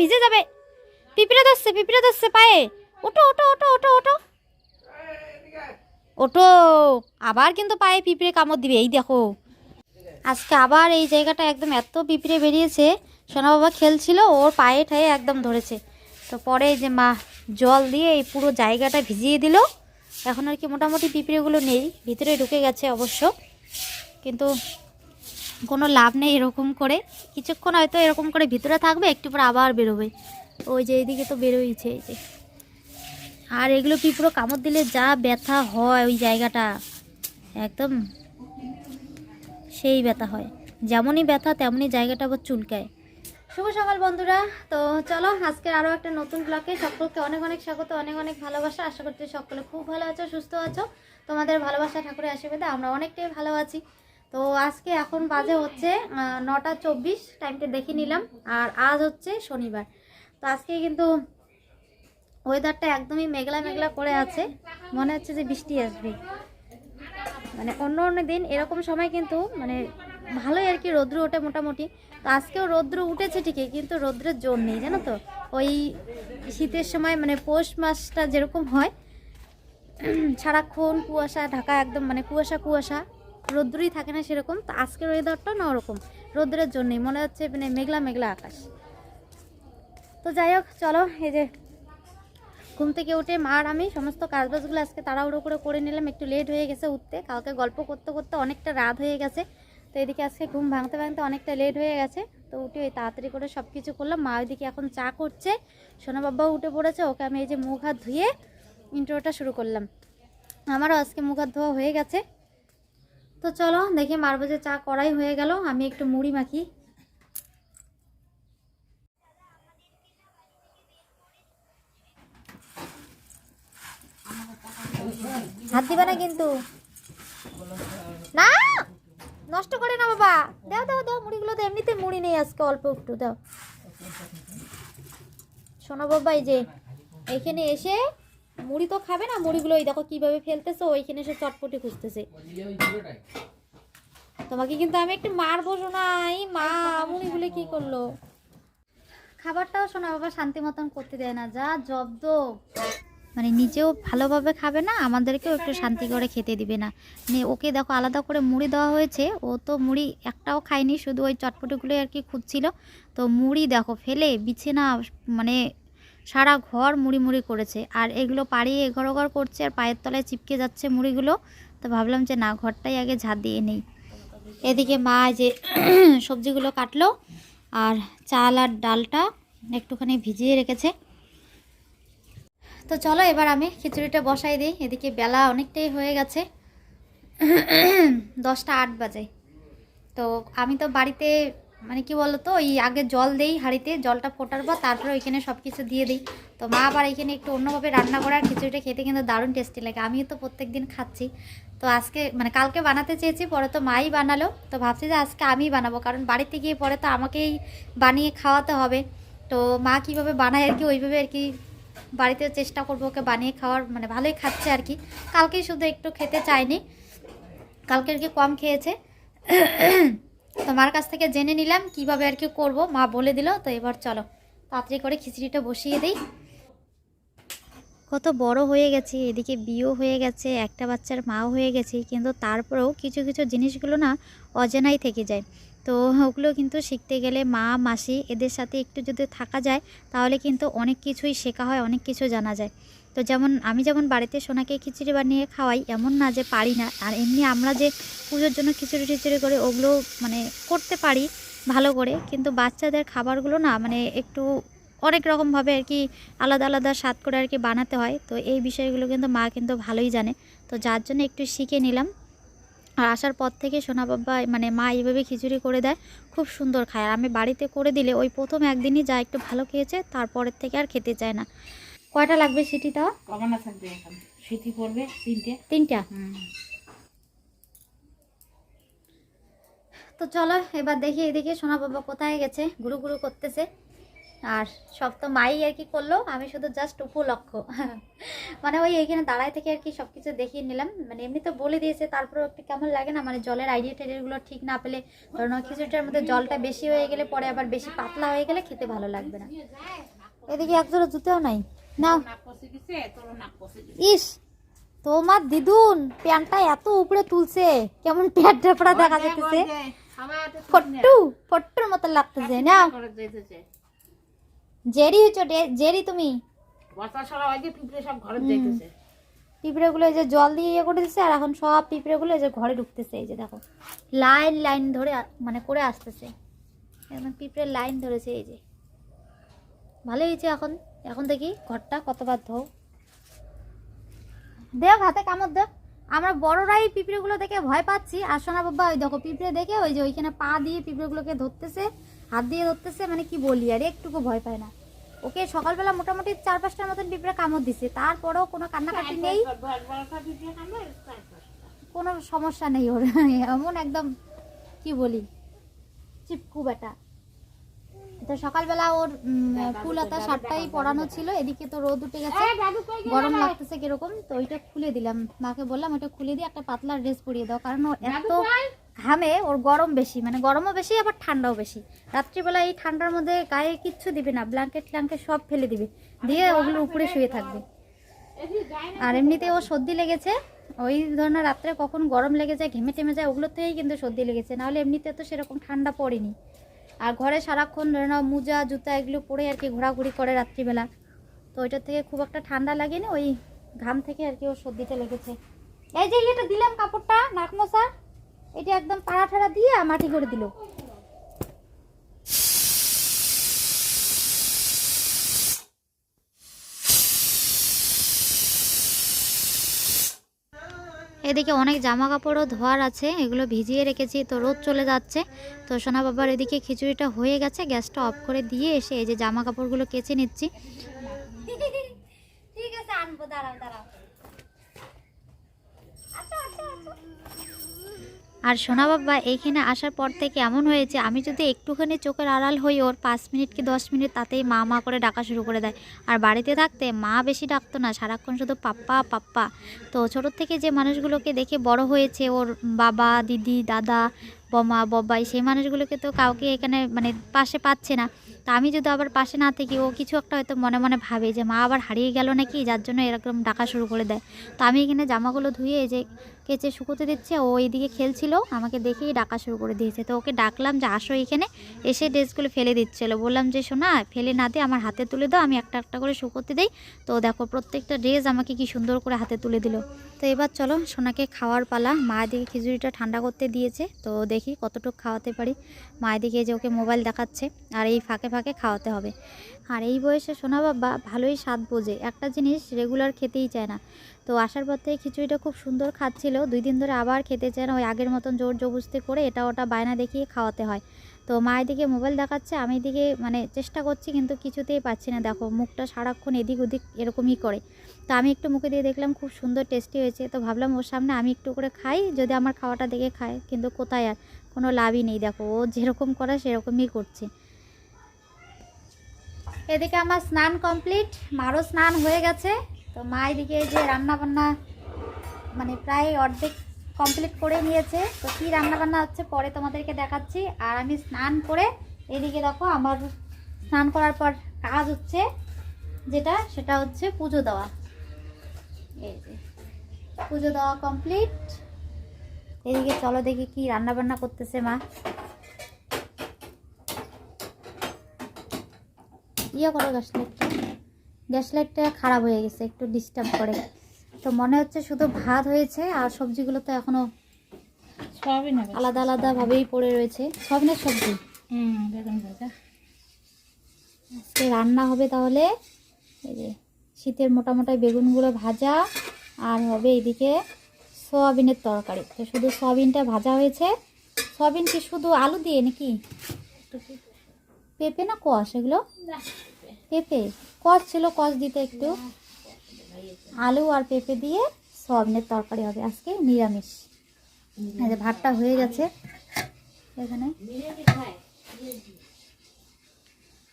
ভিজে যাবে। পিঁপড়ে ধরছে পিঁপড়ে ধরছে পায়ে। ওটো ওটো ওটো ওটো ওটো ওটো আবার কিন্তু পায়ে পিঁপড়ে কামড় দিবে, এই দেখো। আজকে আবার এই জায়গাটা একদম এত পিঁপড়ে বেরিয়েছে, সোনা বাবা খেলছিল, ওর পায়ে ঠায়ে একদম ধরেছে। তো পরে যে মা জল দিয়ে এই পুরো জায়গাটা ভিজিয়ে দিল। এখন আর কি মোটামুটি পিঁপড়েগুলো নেই, ভিতরে ঢুকে গেছে অবশ্য। কিন্তু কোনো লাভ নেই এরকম করে। কিছুক্ষণ হয়তো এরকম করে ভিতরে থাকবে, একটু পর আবার বেরোবে। ওই যে এইদিকে তো বেরোইছে এই যে। আর এগুলো পিঁপড়ো কামড় দিলে যা ব্যথা হয় ওই জায়গাটা। একদম সেই ব্যথা হয়। যেমনই ব্যথা তেমনই জায়গাটা আবার চুলকায়। শুভ সকাল বন্ধুরা। তো চলো আজকের আরও একটা নতুন ব্লগে সকলকে অনেক অনেক স্বাগত, অনেক অনেক ভালোবাসা। আশা করছি সকলে খুব ভালো আছো, সুস্থ আছো। তোমাদের ভালোবাসা, ঠাকুরের আশীর্বাদে আমরা অনেকটাই ভালো আছি। তো আজকে এখন বাজে হচ্ছে নটা চব্বিশ টাইমটা দেখে নিলাম। আর আজ হচ্ছে শনিবার। তো আজকে কিন্তু ওয়েদারটা একদমই মেঘলা মেঘলা করে আছে। মনে হচ্ছে যে বৃষ্টি আসবে। মানে অন্য অন্য দিন এরকম সময় কিন্তু মানে ভালোই আর কি রৌদ্র ওঠে মোটামুটি। তো আজকেও রৌদ্র উঠেছে ঠিকই, কিন্তু রৌদ্রের জোর নেই, জানো তো? ওই শীতের সময় মানে পৌষ মাসটা যেরকম হয়, সারাক্ষণ কুয়াশা, ঢাকা একদম মানে কুয়াশা কুয়াশা। রৌদ্রই থাকে না সেরকম, তো আজকের ওয়েদারটা না ওরকম। রৌদ্রের জন্যই, মনে হচ্ছে মানে মেঘলা মেঘলা আকাশ। তো যাই হোক, চলো, এই যে ঘুম থেকে উঠে মা আর আমি সমস্ত কাজবাজগুলো আজকে তাড়াহুড়ো করে করে নিলাম, একটু লেট হয়ে গেছে উঠতে। কালকে গল্প করতে করতে অনেকটা রাত হয়ে গেছে। তো এদিকে আজকে ঘুম ভাঙতে ভাঙতে অনেকটা লেট হয়ে গেছে। তো উঠে ওই তাড়াতাড়ি করে সব কিছু করলাম। মা ওইদিকে এখন চা করছে। সোনা বাবাও উঠে পড়েছে, ওকে আমি এই যে মুখ হাত ধুয়ে ইন্ট্রোটা শুরু করলাম। আমারও আজকে মুখ হাত ধোয়া হয়ে গেছে। তো চলো দেখি মার বাজে চা করাই হয়ে গেল, আমি একটু মুড়ি মাখি। হাত দিবে না কিন্তু? না! নষ্ট করে না বাবা। দাও দাও দাও, মুড়িগুলো তো এমনিতে মুড়ি নেই আজকে, অল্প একটু, দাও। শোনো বাবা, এই যে, এখানে এসে মুড়ি তো খাবে না, মুড়িগুলো ওই দেখো কীভাবে ফেলতেছে, ওইখানে সে চটপটি খুঁজতেছে। তোমাকে কিন্তু আমি একটু মারবো শোনা এই মা মুড়িগুলো কি করল? খাবারটাও শোনা বাবা শান্তি মতন করতে দেয় না, যা জব্দ। মানে নিজেও ভালোভাবে খাবে না, আমাদেরকেও একটু শান্তি করে খেতে দিবে না। মানে ওকে দেখো আলাদা করে মুড়ি দেওয়া হয়েছে, ও তো মুড়ি একটাও খায়নি, শুধু ওই চটপটিগুলো আর কি খুঁজছিল। তো মুড়ি দেখো, ফেলে, বিছানা মানে সারা ঘর মুড়ি মুড়ি করেছে। আর এগুলো পাড়িয়ে এঘর ঘর করছে আর পায়ের তলায় চিপকে যাচ্ছে মুড়িগুলো। তো ভাবলাম যে না, ঘরটাই আগে ঝাঁট দিয়ে নেই। এদিকে মা যে সবজিগুলো কাটলো আর চাল আর ডালটা একটুখানি ভিজিয়ে রেখেছে। তো চলো এবার আমি খিচুড়িটা বসাই দিই। এদিকে বেলা অনেকটাই হয়ে গেছে। দশটা আট বাজে। তো আমি তো বাড়িতে মানে কি বলো তো ওই আগে জল দেই হাঁড়িতে, জলটা ফোটার পর তারপরে ওইখানে সব কিছু দিয়ে দিই। তো মা আবার এখানে একটু অন্যভাবে রান্না করার খিচুড়িটা খেতে কিন্তু দারুণ টেস্টি লাগে। আমিও তো প্রত্যেক দিন খাচ্ছি। তো আজকে মানে কালকে বানাতে চেয়েছি, পরে তো মাই বানালো। তো ভাবছি যে আজকে আমিই বানাবো, কারণ বাড়িতে গিয়ে পরে তো আমাকেই বানিয়ে খাওয়াতে হবে। তো মা কীভাবে বানায় আর কি, ওইভাবে আর কি বাড়িতে চেষ্টা করব ওকে বানিয়ে খাওয়ার। মানে ভালোই খাচ্ছে আর কি। কালকেই শুধু একটু খেতে চায়নি। কালকে আর কি কম খেয়েছে। তো মার কাছ থেকে জেনে নিলাম কীভাবে আর কি করব। মা বলে দিল, তো এবার চলো তাড়াতাড়ি করে খিচড়িটা বসিয়ে দিই। কত বড় হয়ে গেছে, এদিকে বিয়েও হয়ে গেছে, একটা বাচ্চার মাও হয়ে গেছে, কিন্তু তারপরেও কিছু কিছু জিনিসগুলো না অজানাই থেকে যায়। তো ওগুলো কিন্তু শিখতে গেলে মা, মাসি এদের সাথে একটু যদি থাকা যায়, তাহলে কিন্তু অনেক কিছুই শেখা হয়, অনেক কিছু জানা যায়। তো যেমন আমি যেমন বাড়িতে সোনাকে খিচুড়ি বানিয়ে খাওয়াই, এমন না যে পারি না। আর এমনি আমরা যে পুজোর জন্য খিচুড়ি টিচুড়ি করে, ওগুলো মানে করতে পারি ভালো করে, কিন্তু বাচ্চাদের খাবারগুলো না মানে একটু অনেক রকমভাবে আর কি আলাদা আলাদা স্বাদ করে আর কি বানাতে হয়। তো এই বিষয়গুলো কিন্তু মা কিন্তু ভালোই জানে। তো যার জন্য একটু শিখে নিলাম। আর আসার পর থেকে সোনা বাবা মানে মা এইভাবে খিচুড়ি করে দেয়, খুব সুন্দর খায়। আর আমি বাড়িতে করে দিলে ওই প্রথম একদিনই যা একটু ভালো খেয়েছে, তারপরের থেকে আর খেতে চায় না। কয়টা লাগবে সেটি তাও কমানা থাকবে এখন। সেটি পড়বে তিনটে। তিনটা? তো চলো এবার দেখি এদিকে সোনা বাবা কোথায় গেছে গুরু গুরু করতেছে। আর সব তো মাই আর কি করল আমি শুধু জাস্ট উপলক্ষ মানে ওই এইখানে দাঁড়ায় থেকে আর কি সব কিছু দেখিয়ে নিলাম। মানে এমনি তো বলে দিয়েছে তারপরেও একটু কেমন লাগে না মানে জলের আইডিয়া টাইডিয়াগুলো ঠিক না পেলে ধরুন খিচুড়িটার মধ্যে জলটা বেশি হয়ে গেলে পরে আবার বেশি পাতলা হয়ে গেলে খেতে ভালো লাগবে না। এদিকে একজোড়া জুতেও নাই। নাও ইস তোমার দিদুন প্যান্টটা এত উপরে তুলছে কেমন প্যান্ট ঢেপড়া দেখা যাচ্ছে ফট্টু ফট্টুর মতো লাগতেছে না? জেরি হচ্ছে জেরি তুমি? পিঁপড়ে এই যে জল দিয়ে ইয়ে করে দিচ্ছে আর এখন সব পিঁপড়েগুলো এই যে ঘরে ঢুকতেছে এই যে দেখো। লাইন লাইন ধরে মানে করে আসতেছে। একদম পিঁপড়ের লাইন ধরেছে এই যে। ভালো হয়েছে এখন। এখন দেখি ঘরটা কতবার ধো দেখ হাতে কামড় দেখ আমরা বড়রাই পিঁপড়েগুলো দেখে ভয় পাচ্ছি। আর সোনা বাবা ওই দেখো পিঁপড়ে দেখে ওই যে ওইখানে পা দিয়ে পিঁপড়েগুলোকে ধরতেছে হাত দিয়ে ধরতেছে মানে কি বলি আর একটুকু ভয় পায় না। ওকে সকালবেলা মোটামুটি চার পাঁচটার মতন পিঁপড়ে কামড় দিছে। তারপরেও কোনো কান্নাকাটি নেই। কোনো সমস্যা নেই ওর। এমন একদম কি বলি চিপকু বেটা। তো সকালবেলা ওর ফুল হাতা শার্টটাই পরানো ছিল এদিকে তো রোদ উঠে গেছে গরম লাগতেছে কীরকম তো ওইটা খুলে দিলাম। মাকে বললাম ওইটা খুলে দিয়ে একটা পাতলা ড্রেস পরিয়ে দাও কারণ ও এত ঘামে ওর গরম বেশি মানে গরমও বেশি আবার ঠান্ডাও বেশি। রাত্রিবেলা এই ঠান্ডার মধ্যে গায়ে কিচ্ছু দিবে না ব্ল্যাঙ্কেট ট্ল্যাঙ্কেট সব ফেলে দিবে দিয়ে ওগুলো উপরে শুয়ে থাকবে। আর এমনিতে ও সর্দি লেগেছে ওই ধরনের রাত্রে কখন গরম লেগে যায় ঘেমে টেমে যায় ওগুলোতেই কিন্তু সর্দি লেগেছে নাহলে এমনিতে তো সেরকম ঠান্ডা পড়েনি। আর ঘরে সারাক্ষণ ধরে নাও মোজা, জুতা এগুলো পরে আর কি ঘোরাঘুরি করে রাত্রিবেলা। তো ওইটার থেকে খুব একটা ঠান্ডা লাগেনি, ওই ঘাম থেকে আর কি ওর সর্দিটা লেগেছে। এই যে এটা দিলাম কাপড়টা নাক মশা এটা একদম পাড়া ঠাড়া দিয়ে মাটি করে দিল। এদিকে অনেক জামা কাপড়ও ধোয়ার আছে, এগুলো ভিজিয়ে রেখেছি, তো রোদ চলে যাচ্ছে। তো সোনা বাবার এদিকে খিচুড়িটা হয়ে গেছে, গ্যাসটা অফ করে দিয়ে এসে এই যে জামা কাপড়গুলো কেচে নিচ্ছি। ঠিক আছে, আনব, দাঁড়াও দাঁড়াও। আর সোনা বাবা এইখানে আসার পর থেকে এমন হয়েছে, আমি যদি একটুখানি চোখের আড়াল হই ওর, পাঁচ মিনিট কি দশ মিনিট তাতেই মা মা করে ডাকা শুরু করে দেয়। আর বাড়িতে থাকতে মা বেশি ডাকতো না, সারাক্ষণ শুধু পাপ্পা পাপ্পা। তো ছোটোর থেকে যে মানুষগুলোকে দেখে বড় হয়েছে ওর বাবা, দিদি, দাদা, বমা, বব্বাই, সেই মানুষগুলোকে তো কাউকে এখানে মানে পাশে পাচ্ছে না। তা আমি যদি আবার পাশে না থাকি, ও কিছু একটা হয়তো মনে মনে ভাবে যে মা আবার হারিয়ে গেল নাকি, যার জন্য এরকম ডাকা শুরু করে দেয়। তো আমি এখানে জামাগুলো ধুয়ে যে কেচে শুকোতে দিচ্ছে, ও এইদিকে খেলছিল, আমাকে দেখেই ডাকা শুরু করে দিয়েছে। তো ওকে ডাকলাম যে, আসো এখানে। এসে ড্রেসগুলো ফেলে দিচ্ছিল। বললাম যে, শোনা, ফেলে না দিয়ে আমার হাতে তুলে দাও, আমি একটা একটা করে শুকোতে দিই। তো দেখো, প্রত্যেকটা ড্রেস আমাকে কি সুন্দর করে হাতে তুলে দিল। তো এবার চলো, সোনাকে খাওয়ার পালা। মা দিকে খিচুড়িটা ঠান্ডা করতে দিয়েছে। তো দেখি কতটুকু খাওয়াতে পারি। মায়ের দিকে যে ওকে মোবাইল দেখাচ্ছে, আর এই ফাঁকে ফাঁকে খাওয়াতে হবে। আর এই বয়সে সোনা বাবা ভালোই স্বাদ বোঝে। একটা জিনিস রেগুলার খেতেই চায় না। তো আসার পর থেকে খিচুড়িটা খুব সুন্দর খাচ্ছিল। দুই দিন ধরে আবার খেতে চায় না। ওই আগের মতন জোর জবস্তি করে এটা ওটা বায়না দেখিয়ে খাওয়াতে হয়। তো মায়ের দিকে মোবাইল দেখাচ্ছে, আমি এদিকে মানে চেষ্টা করছি কিন্তু কিছুতেই পাচ্ছি না। দেখো মুখটা সারাক্ষণ এদিক ওদিক এরকমই করে। তো আমি একটু মুখে দিয়ে দেখলাম খুব সুন্দর টেস্টি হয়েছে। তো ভাবলাম ওর সামনে আমি একটু করে খাই, যদি আমার খাওয়াটা দেখে খায়। কিন্তু কোথায় আর? কোনো লাভই নেই। দেখো ও যেরকম করে সেরকমই করছে। এদিকে আমার স্নান কমপ্লিট, মারও স্নান হয়ে গেছে। তো মা এদিকে যে রান্না বান্না মানে প্রায় অর্ধেক কমপ্লিট করে নিয়েছে। তো কী রান্না বান্না হচ্ছে পরে তোমাদেরকে দেখাচ্ছি। আর আমি স্নান করে এদিকে দেখো আমার স্নান করার পর কাজ হচ্ছে, যেটা সেটা হচ্ছে পুজো দেওয়া। এই যে, পুজো দেওয়া কমপ্লিট। এদিকে চলো দেখি কি রান্না বান্না করতেছে মা। ইয়ে করো গ্যাস লাইটটা। গ্যাস লাইটটা খারাপ হয়ে গেছে একটু ডিস্টার্ব করে। তো মনে হচ্ছে শুধু ভাত হয়েছে আর সবজিগুলো তো এখনও সবই নেবে আলাদা আলাদা ভাবেই পড়ে রয়েছে। সবিনের সবজি? আজকে রান্না হবে তাহলে এই যে শীতের মোটা মোটা বেগুনগুলো ভাজা আর হবে এদিকে সয়াবিনের তরকারি। তো শুধু সয়াবিনটা ভাজা হয়েছে। সয়াবিন কি শুধু আলু দিয়ে নাকি? পেঁপে না কষ এগুলো? পেঁপে। কষ ছিল কষ দিতে একটু। আলু আর পেঁপে দিয়ে সয়াবিনের তরকারি হবে আজকে, নিরামিষ। ভাতটা হয়ে গেছে। এখানে।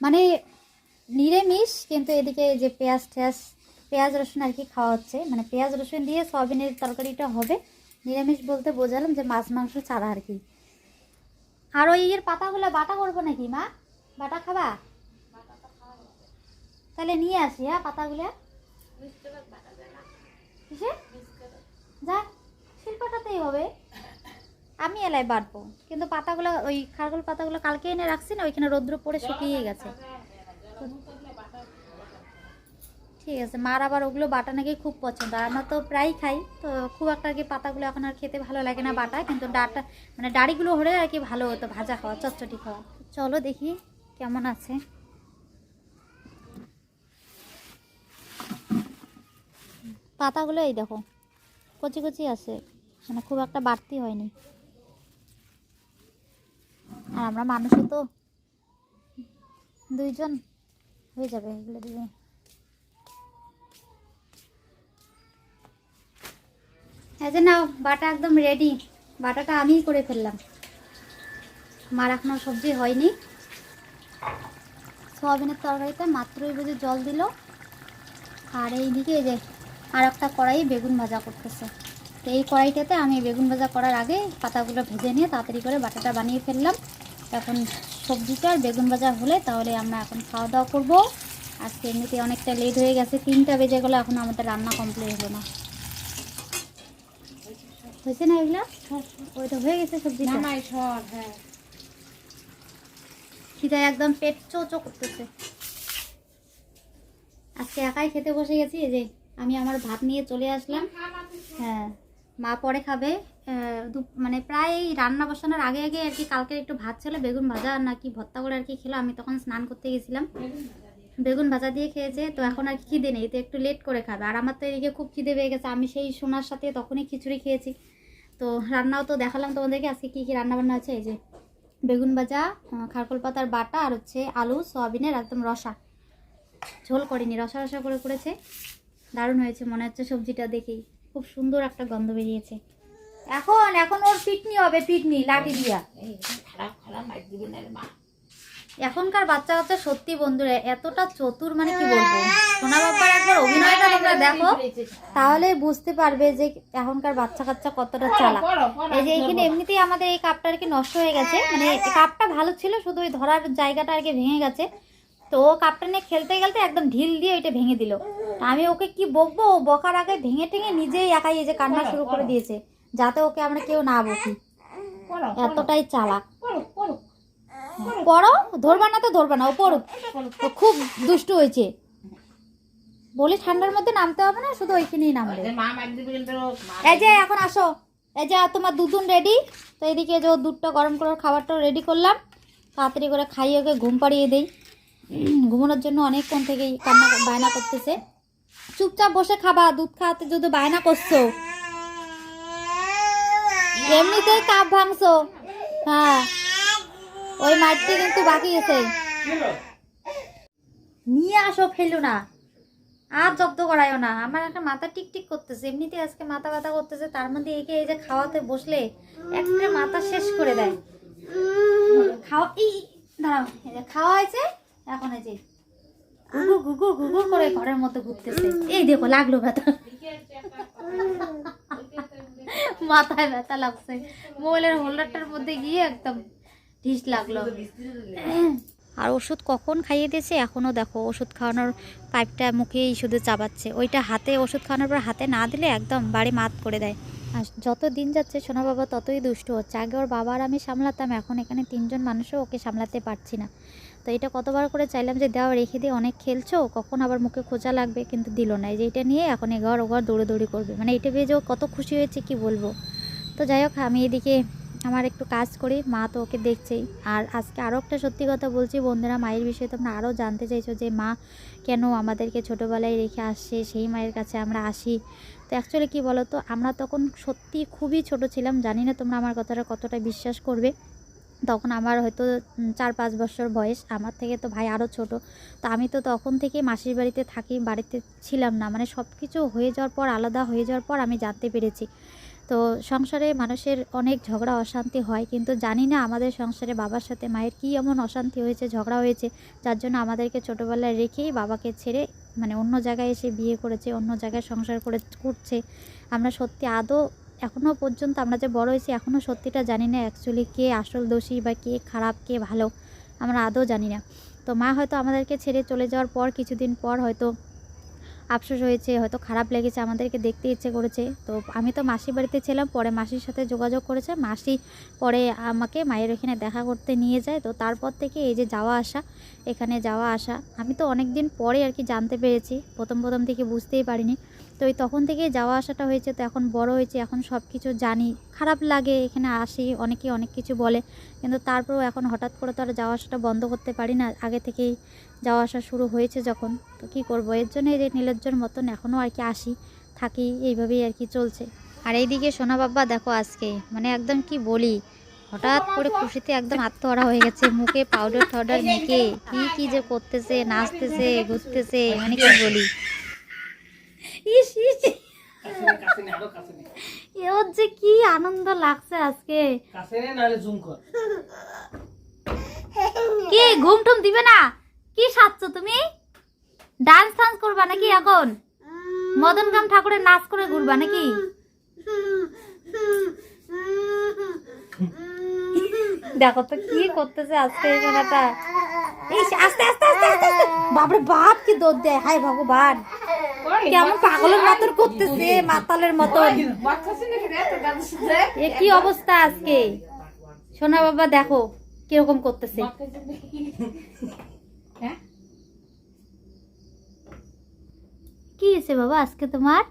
মানে নিরামিষ, কিন্তু এদিকে যে পেঁয়াজ টেয়াজ, পেঁয়াজ রসুন আর কি খাওয়া হচ্ছে। মানে পেঁয়াজ রসুন দিয়ে সয়াবিনের তরকারিটা হবে। নিরামিষ বলতে বোঝালাম যে মাছ মাংস ছাড়া আর কি। আর ওই ইয়ের পাতাগুলো বাটা করব নাকি, মা? বাটা খাবা? তাহলে নিয়ে আসি হ্যাঁ পাতাগুলো? কিসে? যা, শিল্পটাতেই হবে। আমি এলাই বাটবো, কিন্তু পাতাগুলো, ওই খারগোল পাতাগুলো কালকে এনে রাখছি না, ওইখানে রৌদ্র পড়ে শুকিয়ে গেছে। ঠিক আছে, মার আবার ওগুলো বাটা নাকি খুব পছন্দ, আর আমরা তো প্রায় খাই, তো খুব একটা আর কি পাতাগুলো এখন আর খেতে ভালো লাগে না বাটা কিন্তু ডাটা মানে ডাড়িগুলো হলে আর কি ভালো হতো, ভাজা খাওয়া চটচটি খাওয়া। চলো দেখি। কেমন আছে? পাতাগুলো এই দেখো, কচি কচি আছে মানে খুব একটা বাড়তি হয়নি। আর আমরা মানুষও তো, দুইজন হয়ে যাবে এগুলো দিয়ে। এই যে নাও, বাটা একদম রেডি বাটাটা আমিই করে ফেললাম। মার এখনও সবজি হয়নি। সোয়াবিনের তরকারিতে মাত্রই বুঝে জল দিল। আর এইদিকে এই যে আর একটা কড়াই বেগুন ভাজা করতেছে। তো এই কড়াইটাতে আমি বেগুন ভাজা করার আগে পাতাগুলো ভেজে নিয়ে তাড়াতাড়ি করে বাটাটা বানিয়ে ফেললাম। এখন সবজিটা আর বেগুন ভাজা হলে তাহলে আমরা এখন খাওয়া দাওয়া করব। আজকে এমনিতে অনেকটা লেট হয়ে গেছে, তিনটা বেজে গেলো, এখন আমাদের রান্না কমপ্লিট হলো না। হয়েছে না এগুলো? ওইটা হয়ে গেছে সর হ্যাঁ। খিদায় একদম পেট চো চো করতেছে। আজকে একাই খেতে বসে গেছি যে আমি আমার ভাত নিয়ে চলে আসলাম। হ্যাঁ মা পরে খাবে। মানে প্রায় রান্না বসানোর আগে আগে আর কি কালকের একটু ভাত ছিল, বেগুন ভাজা আর নাকি ভর্তা করে আর কি খেলো। আমি তখন স্নান করতে গেছিলাম। বেগুন ভাজা দিয়ে খেয়েছে, তো এখন আর কি খিদে নেই, তো একটু লেট করে খাবে। আর আমার তো এদিকে খুব খিদে পেয়ে গেছে, আমি সেই সোনার সাথে তখনই খিচুড়ি খেয়েছি। তো রান্নাও তো দেখালাম তোমাদেরকে, আজকে কী কী রান্না বান্না আছে, এই যে বেগুন ভাজা খারকল পাতার বাটা আর হচ্ছে আলু সয়াবিনের একদম রসা ঝোল করিনি রসা রসা করে করেছে দারুণ হয়েছে মনে হচ্ছে সবজিটা দেখেই খুব সুন্দর একটা গন্ধ বেরিয়েছে এখন এখন ওর পিটনি হবে পিটনি লাগিয়ে দিয়া খারাপ খারাপ মা এখনকার বাচ্চা কাচ্চা সত্যি বন্ধুরা এতটা চতুর মানে কি বলব? সোনা বাবার একবার অভিনয়টা তোমরা দেখো তাহলে বুঝতে পারবে যে এখনকার বাচ্চা কাচ্চা কতটা চালাক। এই যে এখানে এমনিতেই আমাদের এই কাপটা আর কি নষ্ট হয়ে গেছে। মানে কাপটা ভালো ছিল শুধু ওই ধরার জায়গাটা আর কি ভেঙে গেছে। তো ও কাপটা নিয়ে খেলতে খেলতে একদম ঢিল দিয়ে ওইটা ভেঙে দিল। আমি ওকে কি বকবো? ও বকার আগে ভেঙে টেঙে নিজেই একাই এই যে কান্না শুরু করে দিয়েছে যাতে ওকে আমরা কেউ না বকি। পড়ো, এতটাই চালাক। পড়ো, ধরবা না তো ধরবা না ও পড়ো। ও খুব দুষ্টু হয়েছে। বলি ঠান্ডার মধ্যে নামতে হবে না শুধু ওইখানেই নামবে। এই যে এখন আসো। এই যে তোমার দুধুন রেডি তো এদিকে যে দুধটা গরম করার খাবারটাও রেডি করলাম। তাড়াতাড়ি করে খাইয়ে ওকে ঘুম পাড়িয়ে দেই। ঘুমানোর জন্য অনেকক্ষণ থেকেই কান্না বায়না করতেছে। চুপচাপ বসে খাবা দুধ খাওয়াতে যদি বায়না করছ। এমনিতেই কাপ ভাঙছো। হ্যাঁ। ওই মাঠটি কিন্তু বাকি আছে। নিয়ে আসো ফেলো না। আর জব্দ করায়ও না। আমার একটা মাথা টিকটিক করতেছে। এমনিতে আজকে মাথা ব্যথা করতেছে। তার মধ্যে একে এই যে খাওয়াতে বসলে একটা মাথা শেষ করে দেয়। খাওয়া এই দাঁড়াও। খাওয়া হয়েছে, এখন যে করে ঘরের এই দেখো, লাগল ব্যথা। মাথায় ব্যথা লাগছে। মোবাইলের হোল্ডারটার মধ্যে গিয়ে একদম ঢিস লাগল। আর ওষুধ কখন খাইয়ে দিয়েছে? এখনও দেখো ওষুধ খাওয়ানোর পাইপটা মুখেই শুধু চাবাচ্ছে ওইটা হাতে ওষুধ খাওয়ানোর পর হাতে না দিলে একদম বাড়ি মাত করে দেয়। আর যত দিন যাচ্ছে সোনা বাবা ততই দুষ্ট হচ্ছে। আগে ওর বাবা আর আমি সামলাতাম এখন এখানে তিনজন মানুষও ওকে সামলাতে পারছি না। তো এটা কতবার করে চাইলাম যে দেওয়া রেখে দিয়ে অনেক খেলছো কখন আবার মুখে খোঁচা লাগবে? কিন্তু দিল না। এই যে এটা নিয়ে এখন এঘর ওঘর দৌড়ে দৌড়ি করবে। মানে এটা পেয়ে যে কত খুশি হয়েছে কি বলব? তো যাই হোক আমি এদিকে আমার একটু কাজ করি, মা তো ওকে দেখছেই। আর আজকে আরও একটা সত্যি কথা বলছি, বন্ধুরা, মায়ের বিষয়ে তোমরা আরও জানতে চাইছো যে মা কেন আমাদেরকে ছোটোবেলায় রেখে আসছে, সেই মায়ের কাছে আমরা আসি। তো অ্যাকচুয়ালি কী বলো তো আমরা তখন সত্যি খুবই ছোট ছিলাম, জানি না তোমরা আমার কথাটা কতটা বিশ্বাস করবে। তখন আমার হয়তো চার পাঁচ বছর বয়স, আমার থেকে তো ভাই আরও ছোট। তো আমি তো তখন থেকে মাসির বাড়িতে থাকি, বাড়িতে ছিলাম না মানে সব কিছু হয়ে যাওয়ার পর, আলাদা হয়ে যাওয়ার পর আমি জানতে পেরেছি। তো সংসারে মানুষের অনেক ঝগড়া, অশান্তি হয়, কিন্তু জানি না আমাদের সংসারে বাবার সাথে মায়ের কী এমন অশান্তি হয়েছে, ঝগড়া হয়েছে, যার জন্য আমাদেরকে ছোটোবেলায় রেখেই বাবাকে ছেড়ে মানে অন্য জায়গায় এসে বিয়ে করেছে, অন্য জায়গায় সংসার করে, করছে। আমরা সত্যি আদৌ এখনও পর্যন্ত আমরা যে বড় হয়েছি এখনও সত্যিটা জানি না অ্যাকচুয়ালি কে আসল দোষী বা কে খারাপ, কে ভালো, আমরা আদৌ জানি না। তো মা হয়তো আমাদেরকে ছেড়ে চলে যাওয়ার পর, কিছুদিন পর হয়তো আফসোস হয়েছে, হয়তো খারাপ লেগেছে, আমাদেরকে দেখতে ইচ্ছে করেছে। তো আমি তো মাসির বাড়িতে ছিলাম, পরে মাসির সাথে যোগাযোগ করেছে। মাসি পরে আমাকে মায়ের ওখানে দেখা করতে নিয়ে যায়। তো তারপর থেকে এই যে যাওয়া আসা, এখানে যাওয়া আসা, আমি তো অনেক দিন পরে আর কি জানতে পেরেছি। প্রথম প্রথম থেকে বুঝতেই পারিনি। তো ওই তখন থেকেই যাওয়া আসাটা হয়েছে, তো এখন বড় হয়েছে, এখন সব কিছু জানি। খারাপ লাগে, এখানে আসি, অনেকেই অনেক কিছু বলে। কিন্তু তারপরেও এখন হঠাৎ করে তো আর যাওয়া আসাটা বন্ধ করতে পারি না। আগে থেকেই যাওয়া আসা শুরু হয়েছে যখন তো কী করব? এর জন্য এই যে নীলজ্জর মতন এখনও আর কি আসি থাকি এইভাবেই আর কি চলছে। আর এইদিকে সোনা বাবা দেখো আজকে মানে একদম কি বলি হঠাৎ করে খুশিতে একদম আত্মহারা হয়ে গেছে মুখে পাউডার টাউডার মেখে কি কি যে করতেছে নাচতেছে ঘুরতেছে মানে কি বলি? ইস ইস। যে কি আনন্দ লাগছে আজকে। কি ঘুম টুম দিবে না? কি সাজছ তুমি? ডান্স টান্স করবা নাকি এখন? মদন কাম ঠাকুরের নাচ করে ঘুরবা নাকি? দেখো তো কি করতেছে আজকে এই সোনাটা আস্তে আস্তে আস্তে। বাপরে বাপ কি দৌড় দেয়। হাই ভগবান। কেমন পাগলের মতন করতেছে মাতালের মতন। এ কি অবস্থা আজকে? সোনা বাবা দেখো কীরকম করতেছে। কি হয়েছে বাবা আজকে তোমার